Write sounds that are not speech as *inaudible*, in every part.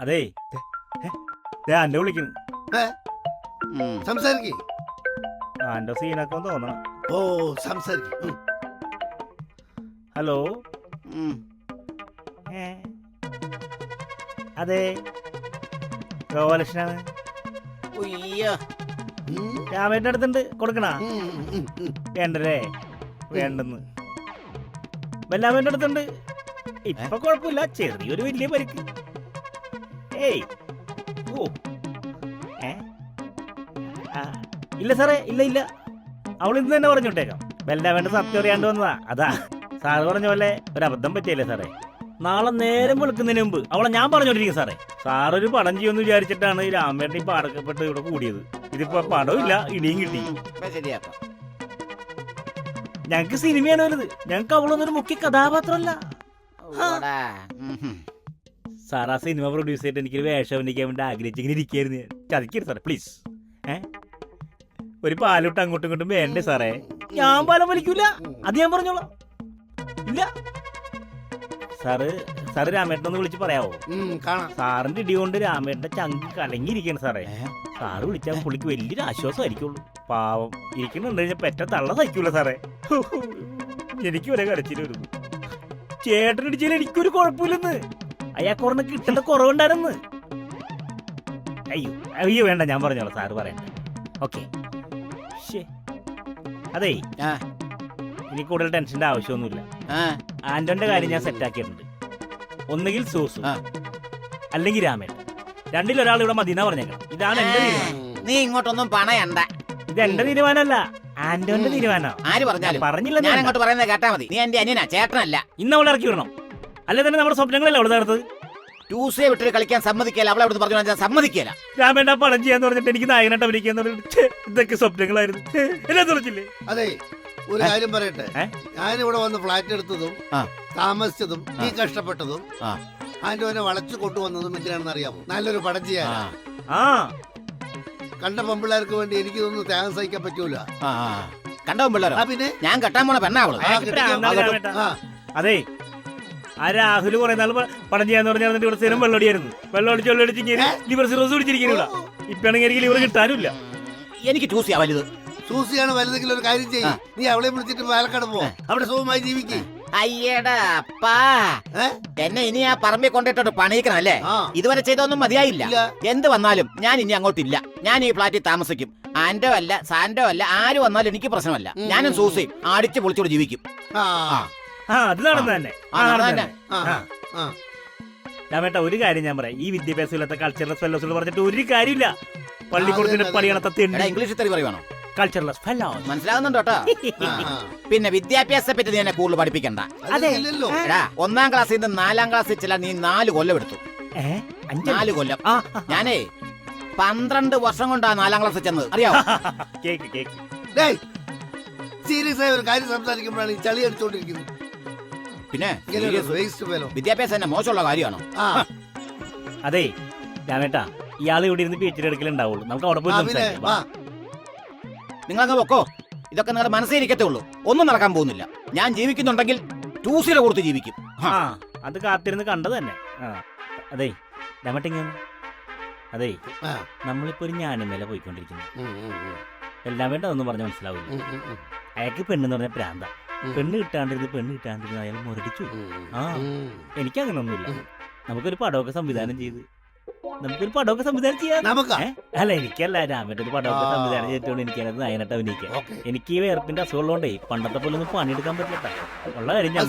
അതേ. ദേ ആന്റെ വിളിക്കുന്നു. സംസാരിക്കേ. ആന്റെ സീനൊക്കെ തോന്നണം. ഓ സംസാരിക്കും. ഹലോ? അതെ. ഗോപാലകൃഷ്ണനാണ്. ഉയ്യോ. രാമേന്റെ അടുത്തുണ്ട്. കൊടുക്കണ? വേണ്ടല്ലേ? വേണ്ടെന്ന്. ബെല്ലാമേന്റെ അടുത്തുണ്ട്. ഇപ്പൊ കുഴപ്പമില്ല. ചെറിയൊരു വലിയ പരിക്ക്. ഏയ്. ഓ. ഏ? ഇല്ല സാറേ ഇല്ല ഇല്ല. അവൾ ഇന്ന് തന്നെ പറഞ്ഞു വിട്ടേക്കാം വേണ്ട സത്യം അറിയാണ്ട് വന്നതാ. അതാ. സാറ് പറഞ്ഞ പോലെ ഒരു അബദ്ധം പറ്റിയല്ലേ സാറേ? നാളെ നേരം വിളിക്കുന്നതിന് മുമ്പ് അവളെ ഞാൻ പറഞ്ഞോണ്ടിരിക്കും സാറേ. സാറൊരു പടം ചെയ്യുമെന്ന് വിചാരിച്ചിട്ടാണ് ഈ രാമേട്ടൻ ഇപ്പൊ അടക്കപ്പെട്ട് ഇവിടെ കൂടിയത്. ഇതിപ്പോ പടവും ഇല്ല ഇടിയും കിട്ടി. ഞങ്ങക്ക് സിനിമയാണ് വലുത്. ഞങ്ങക്ക് അവളൊന്നൊരു മുഖ്യ കഥാപാത്രമല്ല. സാർ ആ സിനിമ പ്രൊഡ്യൂസ് ചെയ്തിട്ട് എനിക്കൊരു വേഷം അഭിനയിക്കാൻ വേണ്ടി ആഗ്രഹിച്ചിങ്ങനെ ഇരിക്കായിരുന്നു ഞാൻ. ചതിക്കരുത് സാറേ പ്ലീസ് ഏ? ഒരു പാലോട്ട് അങ്ങോട്ടും ഇങ്ങോട്ടും വേണ്ടേ സാറേ? ഞാൻ പാലം വലിക്കൂല. അത് ഞാൻ പറഞ്ഞോളാം. ഇല്ല. സാറ് സാറ് രാമേട്ടനൊന്ന് വിളിച്ച് പറയാവോ? കാണാം. സാറിന്റെ ഇടി കൊണ്ട് രാമേട്ടന്റെ ചങ്ക് കലങ്ങിയിരിക്കണം സാറേ? സാറ് വിളിച്ചാൽ പുള്ളിക്ക് വലിയൊരു ആശ്വാസമായിരിക്കുള്ളൂ. പാവം. ഇരിക്കുന്നുണ്ട് കഴിഞ്ഞാൽ പെറ്റ തള്ള സഹിക്കൂല സാറേ. എനിക്ക് വരെ കരച്ചിൽ വരുന്നു. ചേട്ടനടിച്ചാൽ എനിക്കൊരു കുഴപ്പമില്ലെന്ന്. അയാൾക്ക് ഒരെണ്ണം കിട്ടേണ്ട കുറവുണ്ടായിരുന്നു. അയ്യോ അയ്യോ വേണ്ട ഞാൻ പറഞ്ഞോളാം സാറ് പറയണ്ട ഓക്കെ. അതെ. ഇനി കൂടുതൽ ടെൻഷന്റെ ആവശ്യമൊന്നുമില്ല. ആന്റോന്റെ കാര്യം ഞാൻ സെറ്റാക്കിയിട്ടുണ്ട്. ഒന്നുകിൽ സൂസു അല്ലെങ്കിൽ അല്ലെങ്കിൽ രണ്ടിൽ ഒരാൾ ഇവിടെ മദീന പറഞ്ഞേക്കണം. ഇതാണ് എന്റെ തീരുമാനം. നീ ഇങ്ങോട്ടൊന്നും പണയണ്ട. ഇത് എന്റെ തീരുമാനമല്ല ആന്റോന്റെ തീരുമാനം ആര് പറഞ്ഞാലും. പറഞ്ഞില്ല ഞാൻ അങ്ങോട്ട് പറയുന്നത് കേട്ടാ മതി. നീ എന്റെ അനിയനാ ചേട്ടനല്ല. ഇന്ന് അവളെ ഇറക്കി വിടണം. അല്ലെ തന്നെ നമ്മുടെ സ്വപ്നങ്ങളല്ലേ അവൾ തകർത്തത്? ട്യൂസ്ഡേ വിട്ടിട്ട് കളിക്കാൻ സമ്മതിക്കല. അവളെ അവിടുന്ന് പറഞ്ഞു ഞാൻ സമ്മതിക്കല. വേണ്ട പടം ചെയ്യാന്ന് പറഞ്ഞിട്ട് എനിക്ക് നായകനായിട്ട് അഭിനയിക്കാന്ന് പറഞ്ഞിട്ട് ഇതൊക്കെ സ്വപ്നങ്ങളായിരുന്നു. എന്നെ തുറച്ചില്ലേ? അതെ ഒരു കാര്യം പറയട്ടെ. ഞാൻ ഞാനിവിടെ വന്ന് ഫ്ലാറ്റ് എടുത്തതും താമസിച്ചതും നീ കഷ്ടപ്പെട്ടതും ആ. ആന്റോനെ വളച്ചു കൊണ്ടുവന്നതും എന്തിനാണെന്ന് അറിയാമോ? നല്ലൊരു പടം ചെയ്യാ ആ. കണ്ട പെമ്പിള്ളേർക്ക് വേണ്ടി എനിക്കിതൊന്നും ത്യാഗം സഹിക്കാൻ പറ്റൂല. കണ്ട പിള്ളേരോ പിന്നെ? ഞാൻ കെട്ടാൻ പോണ പെണ്ണാ അവൾ. ആ, അയാൾക്ക് കെട്ടിക്കോ. ഭ്രാന്താണ് ആ, രാമേട്ടാ. ആ, അതെ ആ രാഹുൽ കുറെ നാൾ പടം ചെയ്യാന്ന് പറഞ്ഞാൽ ഇവിടെ സ്ഥിരം വെള്ളടിയായിരുന്നു വെള്ളമടിച്ച് വെള്ളമടിച്ച് ഇങ്ങനെ ലിവർ സിറോസ് പിടിച്ചിരിക്കുന്നു ഇവിടെ. ഇപ്പാണെങ്കിൽ എനിക്ക് ലിവർ കിട്ടാനില്ല എനിക്ക് ട്യൂസ്ഡേ വലുത്. സൂസിയാണ് വലുതെങ്കിലും ഒരു കാര്യം ചെയ്യും. നീ അവളെ വിളിച്ചിട്ട് പാലക്കാട് പോ അവിടെ സുഖമായി ജീവിക്കേ. അയ്യടാ അപ്പാ? എന്നെ ഇനി ആ പറമ്പിൽ കൊണ്ടിട്ടോട്ട് പണിയിക്കണം അല്ലേ? ഇതുവരെ ചെയ്തൊന്നും മതിയായില്ല. എന്ത് വന്നാലും ഞാൻ ഇനി അങ്ങോട്ടില്ല. ഞാൻ ഈ ഫ്ലാറ്റിൽ താമസിക്കും. ആന്റോ അല്ല സാന്റോ അല്ല ആര് വന്നാലും എനിക്ക് പ്രശ്നമല്ല. ഞാനും സൂസയും ആടിച്ചു പൊളിച്ചോട് ജീവിക്കും. ആ. ആ അത് നടന്നു തന്നെ. ആ, ആ, നടന്നു നടന്നു തന്നെ. ആ ആ. ആ. രാമേട്ട ഒരു കാര്യം ഞാൻ പറയാം. ഈ വിദ്യാഭ്യാസം ഇല്ലാത്ത കൾച്ചറൽ ഫെലോസ് പറഞ്ഞിട്ട് ഒരു കാര്യമില്ല. പള്ളിക്കൂടത്തിന്റെ അതെ, എടാ തത്തി ഇംഗ്ലീഷിൽ തെറി പറയുവാണോ മനസ്സിലാവുന്നുണ്ടോ കേട്ടോ *laughs* ആ, ആ. പിന്നെ വിദ്യാഭ്യാസത്തെ പറ്റി നീ എന്നെ കൂടുതൽ പഠിപ്പിക്കണ്ട. അതില്ലല്ലോ എടാ ഒന്നാം ക്ലാസ്സിൽ നിന്ന് നാലാം ക്ലാസ്സിൽ ചില നീ നാല് കൊല്ലം എടുത്തു. നാല് കൊല്ലം. ആ ഞാനേ പന്ത്രണ്ട് വർഷം കൊണ്ടാ നാലാം ക്ലാസ്സിൽ ചെന്നത്. അറിയാവോ? *laughs* Cake cake. ഡേയ് സീരിയസ് ആയ ഒരു കാര്യം സംസാരിക്കുമ്പോഴാണ് ഈ ചളി അടിച്ചോണ്ടിരിക്കുന്നത്. പിന്നെ വിദ്യാഭ്യാസം തന്നെ മോശമുള്ള കാര്യമാണോ? അതെ ഞാനേട്ടാ ഇയാൾ ഇവിടെ ഇരുന്ന് പിച്ചിരി എടുക്കലുണ്ടാവുള്ളൂ നമുക്ക് അവിടെ പോയി. നിങ്ങളങ്ങ് പൊക്കോ. ഇതൊക്കെ നിങ്ങളുടെ മനസ്സിൽ ഇരിക്കത്തേ ഉള്ളൂ ഒന്നും നടക്കാൻ പോകുന്നില്ല. ഞാൻ ജീവിക്കുന്നുണ്ടെങ്കിൽ ടൂസിലെ കൊടുത്ത് ജീവിക്കും. ആ അത് കാത്തിരുന്ന് കണ്ടത് തന്നെ. ആ അതെ ഡമട്ടിങ് അതെ നമ്മളിപ്പോ ഒരു ഞാനുമേലെ പോയിക്കൊണ്ടിരിക്കുന്നു. എല്ലാം വേണ്ട അതൊന്നും പറഞ്ഞ മനസ്സിലാവില്ല. അയാൾക്ക് പെണ്ണെന്ന് പറഞ്ഞ പ്രാന്ത. പെണ്ണ് കിട്ടാണ്ടിരുന്ന് പെണ്ണ് കിട്ടാണ്ടിരുന്ന് അയാൾ മുരടിച്ചു. ആ. എനിക്കങ്ങനെ എനിക്ക് അങ്ങനെ ഒന്നുമില്ല നമുക്കൊരു പടമൊക്കെ സംവിധാനം ചെയ്ത്. നമുക്കൊരു പടമൊക്കെ സംവിധാനം ചെയ്യാം. അല്ല എനിക്കല്ല രാമേട്ട ഒരു പടമൊക്കെ സംവിധാനം ചെയ്തിട്ടുണ്ട് എനിക്ക് നയനട്ട അഭിനയിക്കാം എനിക്ക് ഈ വേർപ്പിന്റെ അസുഖമുള്ളതുകൊണ്ടേ പണ്ടത്തെ പോലെ ഒന്നും പണിയെടുക്കാൻ പറ്റില്ല ഉള്ള കാര്യം ഞാൻ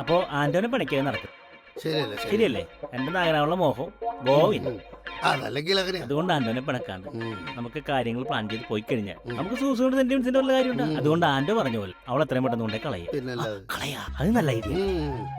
അപ്പോ ആന്റോനെ പണിക്കാൻ നടക്കും. ശരിയല്ലേ ശരി ശരിയല്ലേ? എന്റെ നായകനാവുള്ള മോഹം. ഗോവിൻ ഉം. അതല്ലെങ്കിൽ അതുകൊണ്ട് ആന്റോനെ പിണക്കാണ്ട്. നമുക്ക് കാര്യങ്ങൾ പ്ലാൻ ചെയ്ത് പോയി കഴിഞ്ഞാൽ നമുക്ക് സൂസൈഡ് സെന്റിമെന്റ്സിന്റെ വല്ല കാര്യമുണ്ട്. അതുകൊണ്ട് ആന്റോ പറഞ്ഞ പോലെ അവൾ എത്രയും പെട്ടെന്ന് കൊണ്ടേ കളയാ. അത് നല്ല ഐഡിയ.